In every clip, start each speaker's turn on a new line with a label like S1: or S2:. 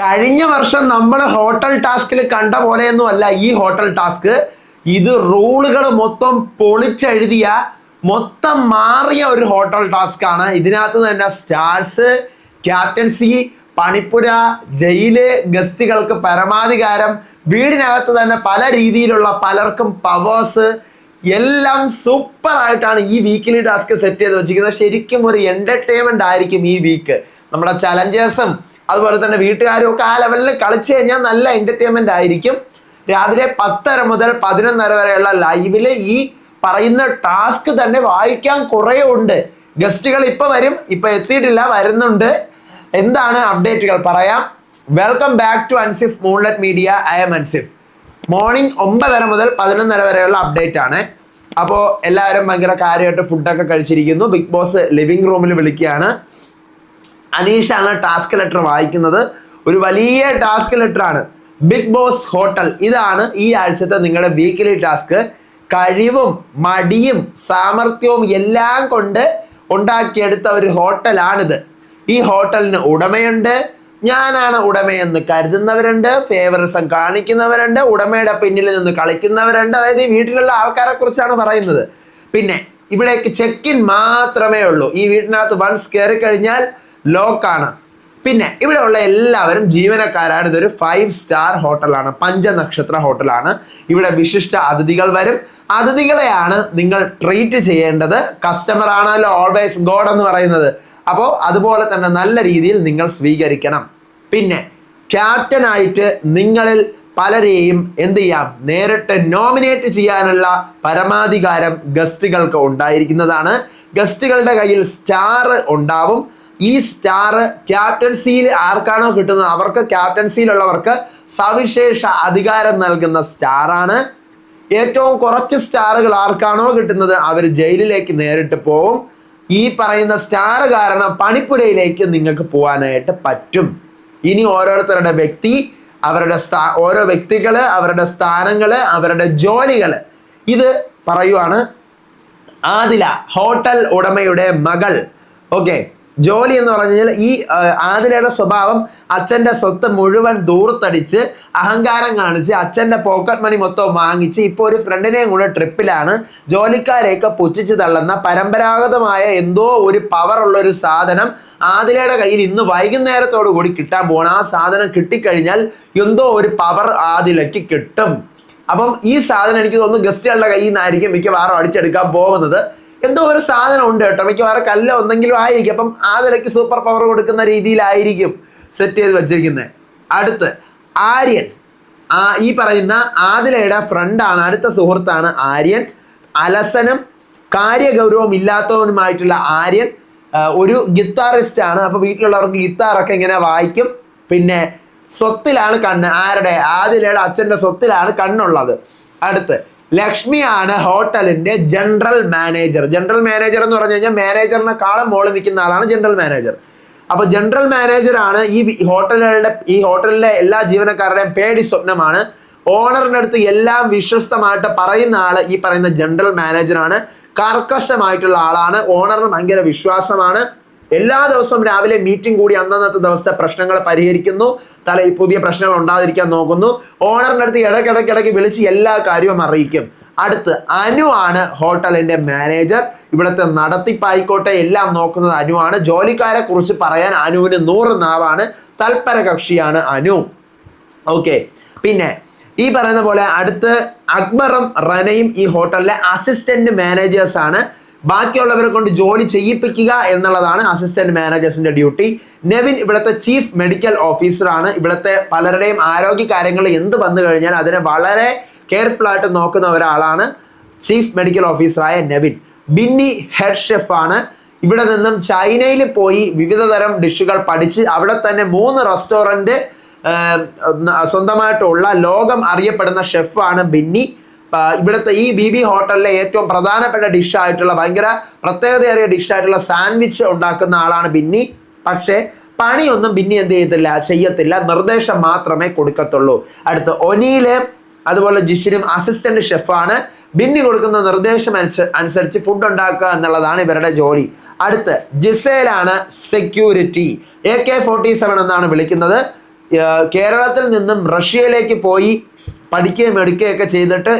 S1: കഴിഞ്ഞ വർഷം നമ്മൾ ഹോട്ടൽ ടാസ്കിൽ കണ്ട പോലെയൊന്നും അല്ല ഈ ഹോട്ടൽ ടാസ്ക്. ഇത് റൂളുകൾ മൊത്തം പൊളിച്ചെഴുതിയ മൊത്തം മാറിയ ഒരു ഹോട്ടൽ ടാസ്ക് ആണ്. ഇതിനകത്ത് തന്നെ സ്റ്റാർസ് ക്യാപ്റ്റൻസി പണിപ്പുര ജയിൽ ഗസ്റ്റുകൾക്ക് പരമാധികാരം വീടിനകത്ത് തന്നെ പല രീതിയിലുള്ള പലർക്കും പവേഴ്സ് എല്ലാം സൂപ്പർ ആയിട്ടാണ് ഈ വീക്കിലി ടാസ്ക് സെറ്റ് ചെയ്ത് വെച്ചിരിക്കുന്നത്. ശരിക്കും ഒരു എന്റർടൈൻമെന്റ് ആയിരിക്കും ഈ വീക്ക് നമ്മുടെ ചലഞ്ചേഴ്സും അതുപോലെ തന്നെ വീട്ടുകാരും ഒക്കെ ആ ലെവലിൽ കളിച്ചു കഴിഞ്ഞാൽ നല്ല എന്റർടൈൻമെന്റ് ആയിരിക്കും. രാവിലെ പത്തര മുതൽ പതിനൊന്നര വരെയുള്ള ലൈവിൽ ഈ പറയുന്ന ടാസ്ക് തന്നെ വായിക്കാൻ കുറേ ഉണ്ട്. ഗസ്റ്റുകൾ ഇപ്പം വരും. ഇപ്പം എത്തിയിട്ടില്ല വരുന്നുണ്ട്. എന്താണ് അപ്ഡേറ്റുകൾ പറയാം. Welcome back to Ansif moonlight media I M Ansif morning ഒമ്പതര മുതൽ പതിനൊന്നര വരെയുള്ള അപ്ഡേറ്റ് ആണ്. അപ്പോൾ എല്ലാവരും ഭയങ്കര കാര്യമായിട്ട് ഫുഡൊക്കെ കഴിച്ചിരിക്കുന്നു. ബിഗ് ബോസ് ലിവിംഗ് റൂമിൽ വിളിക്കുകയാണ്. അനീഷാണ് ടാസ്ക് ലെറ്റർ വായിക്കുന്നത്. ഒരു വലിയ ടാസ്ക് ലെറ്റർ ആണ്. Big boss hotel. ഇതാണ് ഈ ആഴ്ചത്തെ നിങ്ങളുടെ വീക്കിലി ടാസ്ക്. കഴിവും മടിയും സാമർഥ്യവും എല്ലാം കൊണ്ട് ഉണ്ടാക്കിയെടുത്ത ഒരു ഹോട്ടലാണിത്. ഈ ഹോട്ടലിന് ഉടമയുണ്ട്. ഞാനാണ് ഉടമയെന്ന് കരുതുന്നവരുണ്ട്. ഫേവറിസം കാണിക്കുന്നവരുണ്ട്. ഉടമയുടെ പിന്നിൽ നിന്ന് കളിക്കുന്നവരുണ്ട്. അതായത് ഈ വീട്ടിലുള്ള ആൾക്കാരെ കുറിച്ചാണ് പറയുന്നത്. പിന്നെ ഇവിടേക്ക് ചെക്ക് ഇൻ മാത്രമേ ഉള്ളൂ. ഈ വീട്ടിനകത്ത് വൺസ് കയറി കഴിഞ്ഞാൽ ലോക്കാണ്. പിന്നെ ഇവിടെ ഉള്ള എല്ലാവരും ജീവനക്കാരാണ്. ഇതൊരു ഫൈവ് സ്റ്റാർ ഹോട്ടലാണ് പഞ്ചനക്ഷത്ര ഹോട്ടലാണ് ഇവിടെ വിശിഷ്ട അതിഥികൾ വരും. അതിഥികളെയാണ് നിങ്ങൾ ട്രീറ്റ് ചെയ്യേണ്ടത്. കസ്റ്റമർ ആണല്ലോ ഓൾവേസ് ഗോഡ് എന്ന് പറയുന്നത്. അപ്പോൾ അതുപോലെ തന്നെ നല്ല രീതിയിൽ നിങ്ങൾ സ്വീകരിക്കണം. പിന്നെ ക്യാപ്റ്റനായിട്ട് നിങ്ങളിൽ പലരെയും എന്ത് ചെയ്യാം? നേരിട്ട് നോമിനേറ്റ് ചെയ്യാനുള്ള പരമാധികാരം ഗസ്റ്റുകൾക്ക് ഉണ്ടായിരിക്കുന്നതാണ്. ഗസ്റ്റുകളുടെ കയ്യിൽ സ്റ്റാർ ഉണ്ടാവും. ഈ സ്റ്റാർ ക്യാപ്റ്റൻസിയിൽ ആർക്കാണോ കിട്ടുന്നത്? അവർക്ക് ക്യാപ്റ്റൻസിയിലുള്ളവർക്ക് സവിശേഷ അധികാരം നൽകുന്ന സ്റ്റാറാണ്. ഏറ്റവും കുറച്ച് സ്റ്റാറുകൾ ആർക്കാണോ കിട്ടുന്നത്? അവർ ജയിലിലേക്ക് നേരിട്ട് പോവും. ഈ പറയുന്ന സ്റ്റാർ കാരണം പണിപ്പുരയിലേക്ക് നിങ്ങൾക്ക് പോകാനായിട്ട് പറ്റും. ഇനി ഓരോരുത്തരുടെ വ്യക്തി അവരുടെ സ്ഥാ ഓരോ വ്യക്തികൾ അവരുടെ സ്ഥാനങ്ങൾ അവരുടെ ജോലികൾ. ഇത് പറയുവാണ് ആദില ഹോട്ടൽ ഉടമയുടെ മകൾ. ഓക്കെ. ജോലി എന്ന് പറഞ്ഞു കഴിഞ്ഞാൽ ഈ ആതിരയുടെ സ്വഭാവം അച്ഛന്റെ സ്വത്ത് മുഴുവൻ ദൂർത്തടിച്ച് അഹങ്കാരം കാണിച്ച് അച്ഛന്റെ പോക്കറ്റ് മണി മൊത്തം വാങ്ങിച്ച് ഇപ്പോൾ ഒരു ഫ്രണ്ടിനെയും കൂടെ ട്രിപ്പിലാണ് ജോലിക്കാരെയൊക്കെ പുച്ഛിച്ച് തള്ളുന്ന പരമ്പരാഗതമായ എന്തോ ഒരു പവറുള്ള ഒരു സാധനം ആതിലയുടെ കയ്യിൽ ഇന്ന് വൈകുന്നേരത്തോടു കൂടി കിട്ടാൻ പോകണം ആ സാധനം കിട്ടിക്കഴിഞ്ഞാൽ എന്തോ ഒരു പവർ ആതിലയ്ക്ക് കിട്ടും. അപ്പം ഈ സാധനം എനിക്ക് തോന്നുന്നു ഗസ്റ്റുകളുടെ കയ്യിൽ നിന്നായിരിക്കും മിക്കവാറും അടിച്ചെടുക്കാൻ പോകുന്നത്. എന്തോ ഒരു സാധനം ഉണ്ട് കേട്ടോ. മിക്കവാറും കല്ല ഒന്നെങ്കിലും ആയിരിക്കും. അപ്പം ആ നിലയ്ക്ക് സൂപ്പർ പവർ കൊടുക്കുന്ന രീതിയിലായിരിക്കും സെറ്റ് ചെയ്ത് വെച്ചിരിക്കുന്നത്. അടുത്ത് ആര്യൻ. ആ ഈ പറയുന്ന ആദിലയുടെ ഫ്രണ്ടാണ് അടുത്ത സുഹൃത്താണ് ആര്യൻ. അലസനും കാര്യഗൗരവം ഇല്ലാത്തവനുമായിട്ടുള്ള ആര്യൻ. ഒരു ഗിത്താറിസ്റ്റ് ആണ്. അപ്പോൾ വീട്ടിലുള്ളവർക്ക് ഗിത്താറൊക്കെ ഇങ്ങനെ വായിക്കും. പിന്നെ സ്വത്തിലാണ് കണ്ണ്. ആരുടെ? ആദിലയുടെ അച്ഛന്റെ സ്വത്തിലാണ് കണ്ണുള്ളത്. അടുത്ത് ലക്ഷ്മിയാണ് ഹോട്ടലിന്റെ ജനറൽ മാനേജർ. ജനറൽ മാനേജർ എന്ന് പറഞ്ഞു കഴിഞ്ഞാൽ മാനേജറിനെക്കാളും മുകളിൽ നിൽക്കുന്ന ആളാണ് ജനറൽ മാനേജർ. അപ്പൊ ജനറൽ മാനേജർ ആണ് ഈ ഹോട്ടലുകളുടെ ഈ ഹോട്ടലിലെ എല്ലാ ജീവനക്കാരുടെയും പേടി സ്വപ്നമാണ്. ഓണറിന്റെ അടുത്ത് എല്ലാം വിശ്വസ്തമായിട്ട് പറയുന്ന ആൾ ഈ പറയുന്ന ജനറൽ മാനേജറാണ്. കർക്കശമായിട്ടുള്ള ആളാണ്. ഓണറിന് ഭയങ്കര വിശ്വാസമാണ്. എല്ലാ ദിവസവും രാവിലെ മീറ്റിംഗ് കൂടി അന്നന്നത്തെ ദിവസത്തെ പ്രശ്നങ്ങൾ പരിഹരിക്കുന്നു. തല പുതിയ പ്രശ്നങ്ങൾ ഉണ്ടാതിരിക്കാൻ നോക്കുന്നു. ഓണറിന്റെ അടുത്ത് ഇടയ്ക്കിടയ്ക്കിടയ്ക്ക് വിളിച്ച് എല്ലാ കാര്യവും അറിയിക്കും. അടുത്ത് അനു ആണ് ഹോട്ടലിന്റെ മാനേജർ. ഇവിടുത്തെ നടത്തിപ്പായിക്കോട്ടെ എല്ലാം നോക്കുന്നത് അനു ആണ്. ജോലിക്കാരെ കുറിച്ച് പറയാൻ അനുവിന് നൂറ് നാവാണ്. തൽപര കക്ഷിയാണ് അനു. ഓക്കെ പിന്നെ ഈ പറയുന്ന പോലെ അടുത്ത് അക്ബറും റനയും ഈ ഹോട്ടലിലെ അസിസ്റ്റന്റ് മാനേജേഴ്സ് ആണ്. ബാക്കിയുള്ളവരെ കൊണ്ട് ജോലി ചെയ്യിപ്പിക്കുക എന്നുള്ളതാണ് അസിസ്റ്റന്റ് മാനേജേഴ്സിന്റെ ഡ്യൂട്ടി നെവിൻ ഇവിടുത്തെ ചീഫ് മെഡിക്കൽ ഓഫീസറാണ് ഇവിടുത്തെ പലരുടെയും ആരോഗ്യ കാര്യങ്ങൾ എന്ത് വന്നു കഴിഞ്ഞാൽ അതിനെ വളരെ കെയർഫുൾ ആയിട്ട് നോക്കുന്ന ഒരാളാണ് ചീഫ് മെഡിക്കൽ ഓഫീസറായ നെവിൻ. ബിന്നി ഹെഡ് ഷെഫാണ് ഇവിടെ നിന്നും ചൈനയിൽ പോയി വിവിധ തരം ഡിഷുകൾ പഠിച്ച് അവിടെ തന്നെ മൂന്ന് റെസ്റ്റോറന്റ് സ്വന്തമായിട്ടുള്ള ലോകം അറിയപ്പെടുന്ന ഷെഫാണ് ബിന്നി. ഇവിടുത്തെ ഈ ബി ബി ഹോട്ടലിലെ ഏറ്റവും പ്രധാനപ്പെട്ട ഡിഷായിട്ടുള്ള ഭയങ്കര പ്രത്യേകതയേറിയ ഡിഷായിട്ടുള്ള സാൻഡ്വിച്ച് ഉണ്ടാക്കുന്ന ആളാണ് ബിന്നി. പക്ഷേ പണിയൊന്നും ബിന്നി എന്ത് ചെയ്യത്തില്ല ചെയ്യത്തില്ല. നിർദ്ദേശം മാത്രമേ കൊടുക്കത്തുള്ളൂ. അടുത്ത് ഒനിയിലെ അതുപോലെ ജിഷിനും അസിസ്റ്റന്റ് ഷെഫാണ് ബിന്നി കൊടുക്കുന്ന നിർദ്ദേശം അനുസ- അനുസരിച്ച് ഫുഡ് ഉണ്ടാക്കുക എന്നുള്ളതാണ് ഇവരുടെ ജോലി. അടുത്ത് ജിസേലാണ് security A K forty seven എന്നാണ് വിളിക്കുന്നത്. കേരളത്തിൽ നിന്നും റഷ്യയിലേക്ക് പോയി പഠിക്കുകയും എടുക്കുകയൊക്കെ ചെയ്തിട്ട്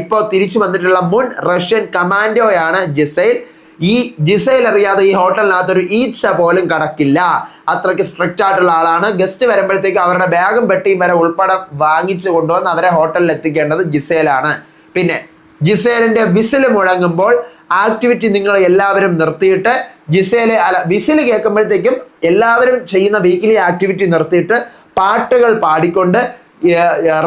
S1: ഇപ്പോൾ തിരിച്ചു വന്നിട്ടുള്ള മുൻ റഷ്യൻ കമാൻഡോയാണ് ജിസൈൽ. ഈ ജിസൈൽ അറിയാതെ ഈ ഹോട്ടലിനകത്ത് ഒരു ഈച്ച പോലും കടക്കില്ല. അത്രയ്ക്ക് സ്ട്രിക്റ്റ് ആയിട്ടുള്ള ആളാണ്. ഗസ്റ്റ് വരുമ്പോഴത്തേക്ക് അവരുടെ ബാഗും പെട്ടിയും വരെ ഉൾപ്പെടെ വാങ്ങിച്ചു കൊണ്ടുവന്ന് അവരെ ഹോട്ടലിൽ എത്തിക്കേണ്ടത് ജിസൈലാണ്. പിന്നെ ജിസേലിന്റെ വിസിൽ മുഴങ്ങുമ്പോൾ ആക്ടിവിറ്റി നിങ്ങൾ എല്ലാവരും നിർത്തിയിട്ട് ജിസേൽ അല്ല വിസിൽ കേൾക്കുമ്പോഴത്തേക്കും എല്ലാവരും ചെയ്യുന്ന വീക്കിലി ആക്ടിവിറ്റി നിർത്തിയിട്ട് പാട്ടുകൾ പാടിക്കൊണ്ട്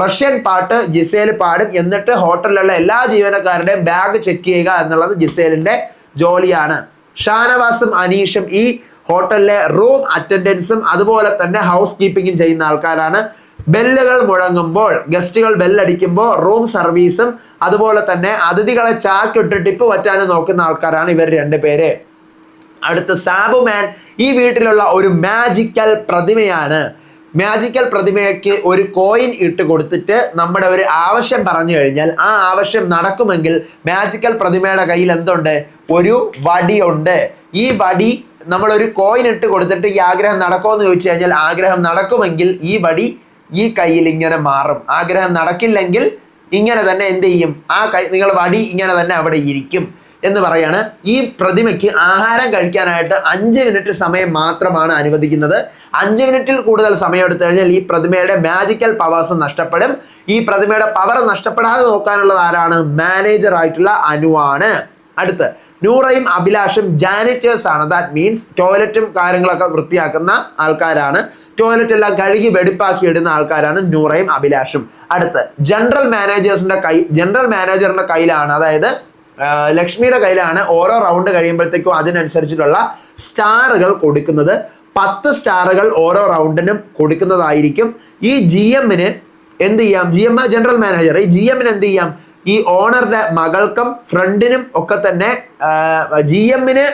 S1: റഷ്യൻ പാട്ട് ജിസേൽ പാടും. എന്നിട്ട് ഹോട്ടലിലുള്ള എല്ലാ ജീവനക്കാരുടെയും ബാഗ് ചെക്ക് ചെയ്യുക എന്നുള്ളത് ജിസേലിന്റെ ജോലിയാണ്. ഷാനവാസും അനീഷും ഈ ഹോട്ടലിലെ റൂം അറ്റൻഡൻസും അതുപോലെ തന്നെ ഹൗസ് കീപ്പിങ്ങും ചെയ്യുന്ന ആൾക്കാരാണ്. ബെല്ലുകൾ മുഴങ്ങുമ്പോൾ ഗസ്റ്റുകൾ ബെല്ലടിക്കുമ്പോൾ റൂം സർവീസും അതുപോലെ തന്നെ അതിഥികളെ ചാക്കിട്ട് ടിപ്പ് പറ്റാനും നോക്കുന്ന ആൾക്കാരാണ് ഇവർ രണ്ടുപേര് അടുത്ത സാബുമാൻ ഈ വീട്ടിലുള്ള ഒരു മാജിക്കൽ പ്രതിമയാണ്. മാജിക്കൽ പ്രതിമയ്ക്ക് ഒരു കോയിൻ ഇട്ട് കൊടുത്തിട്ട് നമ്മുടെ ഒരു ആവശ്യം പറഞ്ഞു കഴിഞ്ഞാൽ ആ ആവശ്യം നടക്കുമെങ്കിൽ മാജിക്കൽ പ്രതിമയുടെ കയ്യിൽ എന്തുണ്ട്? ഒരു വടിയുണ്ട്. ഈ വടി നമ്മളൊരു കോയിൻ ഇട്ട് കൊടുത്തിട്ട് ഈ ആഗ്രഹം നടക്കുമോ എന്ന് ചോദിച്ചു കഴിഞ്ഞാൽ ആഗ്രഹം നടക്കുമെങ്കിൽ ഈ വടി ഈ കയ്യിൽ ഇങ്ങനെ മാറും. ആഗ്രഹം നടക്കില്ലെങ്കിൽ ഇങ്ങനെ തന്നെ എന്ത് ചെയ്യും? ആ കൈ നിങ്ങൾ വടി ഇങ്ങനെ തന്നെ അവിടെ ഇരിക്കും. എന്ന് പറയാണ്. ഈ പ്രതിമയ്ക്ക് ആഹാരം കഴിക്കാനായിട്ട് അഞ്ച് മിനിറ്റ് സമയം മാത്രമാണ് അനുവദിക്കുന്നത്. അഞ്ച് മിനിറ്റിൽ കൂടുതൽ സമയം എടുത്തു കഴിഞ്ഞാൽ ഈ പ്രതിമയുടെ മാജിക്കൽ പവേഴ്സ് നഷ്ടപ്പെടും. ഈ പ്രതിമയുടെ പവർ നഷ്ടപ്പെടാതെ നോക്കാനുള്ളത് ആരാണ്? മാനേജർ ആയിട്ടുള്ള അനുവാണ്. അടുത്ത് നൂറയും അഭിലാഷും ജാനിറ്റേഴ്സ് ആണ്. ദാറ്റ് മീൻസ് ടോയ്ലറ്റും കാര്യങ്ങളൊക്കെ വൃത്തിയാക്കുന്ന ആൾക്കാരാണ്. ടോയ്ലറ്റ് എല്ലാം കഴുകി വെടിപ്പാക്കി ഇടുന്ന ആൾക്കാരാണ് നൂറയും അഭിലാഷും. അടുത്ത് ജനറൽ മാനേജേഴ്സിന്റെ കൈ ജനറൽ മാനേജറിന്റെ കയ്യിലാണ്. അതായത് ലക്ഷ്മിയുടെ കയ്യിലാണ് ഓരോ റൗണ്ട് കഴിയുമ്പോഴത്തേക്കും അതിനനുസരിച്ചിട്ടുള്ള സ്റ്റാറുകൾ കൊടുക്കുന്നത്. പത്ത് സ്റ്റാറുകൾ ഓരോ റൗണ്ടിനും കൊടുക്കുന്നതായിരിക്കും. ഈ ജി എമ്മിന് എന്ത് ചെയ്യാം? ജി എം ജനറൽ മാനേജർ ഈ ജി എമ്മിന് എന്ത് ചെയ്യാം? ഈ ഓണറുടെ മകൾക്കും ഫ്രണ്ടിനും ഒക്കെ തന്നെ ജി എമ്മിന്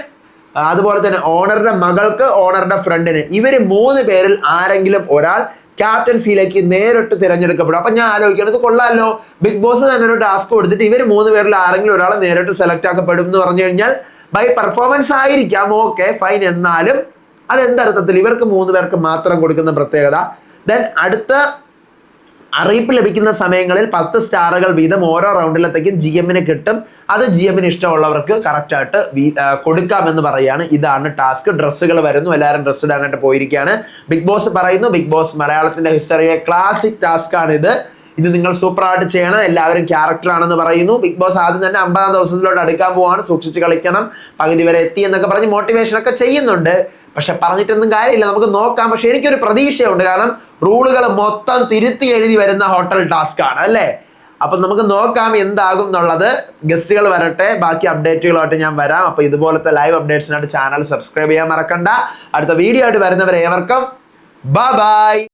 S1: അതുപോലെ തന്നെ ഓണറുടെ മകൾക്ക് ഓണറുടെ ഫ്രണ്ടിന് ഇവർ മൂന്ന് പേരിൽ ആരെങ്കിലും ഒരാൾ ക്യാപ്റ്റൻസിയിലേക്ക് നേരിട്ട് തിരഞ്ഞെടുക്കപ്പെടും. അപ്പൊ ഞാൻ ആലോചിക്കണം ഇത് കൊള്ളാമല്ലോ ബിഗ് ബോസ് തന്നെ ഒരു ടാസ്ക് കൊടുത്തിട്ട് ഇവർ മൂന്ന് പേരിൽ ആരെങ്കിലും ഒരാൾ നേരിട്ട് സെലക്ട് ആക്കപ്പെടും എന്ന് പറഞ്ഞു കഴിഞ്ഞാൽ ബൈ പെർഫോമൻസ് ആയിരിക്കാം ഓക്കെ ഫൈൻ എന്നാലും അതെന്തർത്ഥത്തിൽ ഇവർക്ക് മൂന്ന് പേർക്ക് മാത്രം കൊടുക്കുന്ന പ്രത്യേകത? ദെൻ അടുത്ത അറിയിപ്പ് ലഭിക്കുന്ന സമയങ്ങളിൽ പത്ത് സ്റ്റാറുകൾ വീതം ഓരോ റൗണ്ടിലത്തേക്കും ജി എമ്മിന് കിട്ടും. അത് ജി എമ്മിന് ഇഷ്ടമുള്ളവർക്ക് കറക്റ്റായിട്ട് കൊടുക്കാമെന്ന് പറയുകയാണ്. ഇതാണ് ടാസ്ക്. ഡ്രസ്സുകൾ വരുന്നു. എല്ലാവരും ഡ്രസ്സ് ഇടാനായിട്ട് പോയിരിക്കുകയാണ്. ബിഗ് ബോസ് പറയുന്നു ബിഗ് ബോസ് മലയാളത്തിന്റെ ഹിസ്റ്ററിയെ ക്ലാസിക് ടാസ്ക് ആണ് ഇത് നിങ്ങൾ സൂപ്പറായിട്ട് ചെയ്യണം. എല്ലാവരും ക്യാരക്ടർ ആണെന്ന് പറയുന്നു. ബിഗ് ബോസ് ആദ്യം തന്നെ അമ്പതാം ദിവസത്തിലോട്ട് അടുക്കാൻ പോവാണ്. സൂക്ഷിച്ച് കളിക്കണം. പകുതി വരെ എത്തി എന്നൊക്കെ പറഞ്ഞ് മോട്ടിവേഷൻ ഒക്കെ ചെയ്യുന്നുണ്ട്. പക്ഷെ പറഞ്ഞിട്ടൊന്നും കാര്യമില്ല. നമുക്ക് നോക്കാം. പക്ഷെ എനിക്കൊരു പ്രതീക്ഷയുണ്ട്. കാരണം റൂളുകൾ മൊത്തം തിരുത്തി എഴുതി വരുന്ന ഹോട്ടൽ ടാസ്ക് ആണ് അല്ലേ? അപ്പൊ നമുക്ക് നോക്കാം എന്താകും എന്നുള്ളത്. ഗസ്റ്റുകൾ വരട്ടെ. ബാക്കി അപ്ഡേറ്റുകളായിട്ട് ഞാൻ വരാം. അപ്പൊ ഇതുപോലത്തെ ലൈവ് അപ്ഡേറ്റ്സിനായിട്ട് ചാനൽ സബ്സ്ക്രൈബ് ചെയ്യാൻ മറക്കണ്ട. അടുത്ത വീഡിയോ ആയിട്ട് വരുന്നവരെ ഏവർക്കും ബൈ